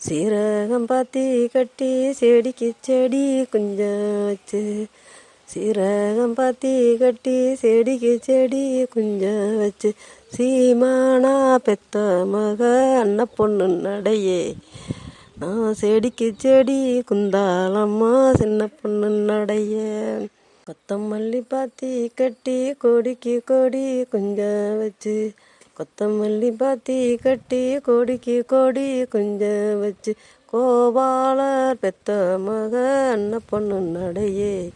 சீரகம் பாத்தி கட்டி செடிக்கு செடி குஞ்சாச்சு. வச்சு சீரகம் பாத்தி கட்டி செடிக்கு செடி குஞ்ச வச்சு சீமானா பெத்த மக அன்ன பொண்ணு நடையே. நான் செடிக்கு செடி குந்தாலம்மா சின்ன பொண்ணு நடைய. கொத்தமல்லி பாத்தி கட்டி கொடிக்கு கொடி குஞ்ச வச்சு கொத்தமல்லி பாத்தி கட்டி கொடிக்கு கொடி குஞ்சம் வச்சு கோபாலர் பெத்த மக அண்ண பொண்ணு நடையே.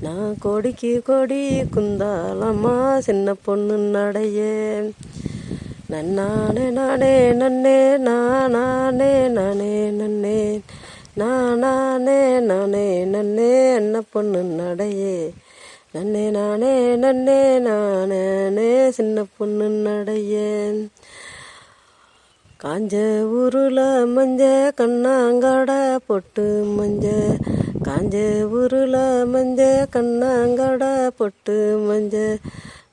நான் கொடிக்கு கொடி குந்தாலம்மா சின்ன பொண்ணு நடையே. நன்னானே நானே நன்னே நானே நானே நன்னே நானே நானே நன்னே அண்ண பொண்ணு நடையே. நன்னே நானே நன்னே நானே சின்ன பொண்ணு நடையேன் காஞ்ச உருள மஞ்ச கண்ணாங்கட பொட்டு மஞ்ச. காஞ்ச உருள மஞ்ச கண்ணாங்கட பொட்டு மஞ்ச.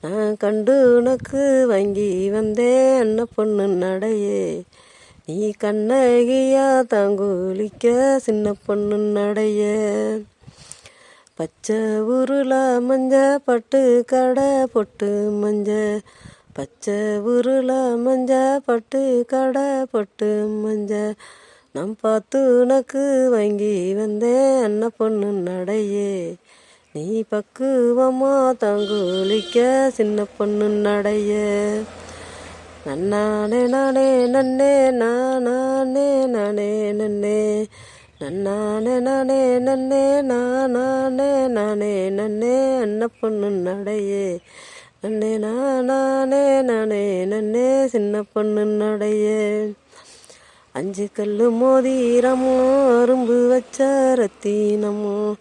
நான் கண்டு உனக்கு வாங்கி வந்தேன் அண்ண பொண்ணு நடையே. நீ கண்ணகியா தாங்குலிக்க சின்ன பொண்ணு நடையே. பச்சை உருள மஞ்ச பட்டு கடை பொட்டு மஞ்ச. பச்சை உருள மஞ்ச பட்டு கடை பொட்டு மஞ்ச. நான் பார்த்து உனக்கு வாங்கி வந்தேன் அண்ண பொண்ணு நடையே. நீ பக்குவமா தாங்குலிக்க சின்ன பொண்ணு நடைய. நன்னானே நானே நன்னே நானே நானே நன்னே. நன்னானே நானே நன்னே நானே நானே நன்னே அன்ன பொண்ணு நடையே. நன்னே நானே நானே நன்னே சின்ன பொண்ணு நடையே. அஞ்சு கல்லு மோதிரமோ அரும்பு வச்ச ரத்தினமோ.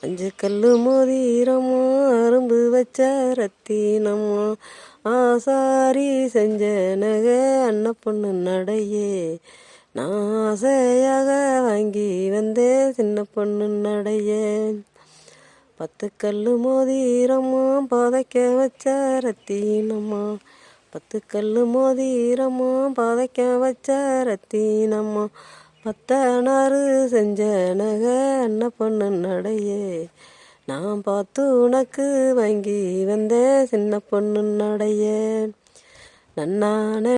அஞ்சு கல்லு மோதிரமோ அரும்பு வச்ச ரத்தினமோ. ஆசாரி செஞ்ச நகை அன்ன பொண்ணு நடையே. நான் ஆசையாக வாங்கி வந்தேன் சின்ன பொண்ணு நடையே. பத்து கல்லு மோதிரமா பதைக்க வச்ச ரத்தீனம்மா. பத்து கல்லு மோதிரமா பதைக்க வச்ச ரத்தீனம்மா. பத்தனாறு செஞ்ச நகை அன்ன பொண்ணு நடையே. நான் பார்த்து உனக்கு வாங்கி வந்தேன் சின்ன பொண்ணு நடைய. நன்னான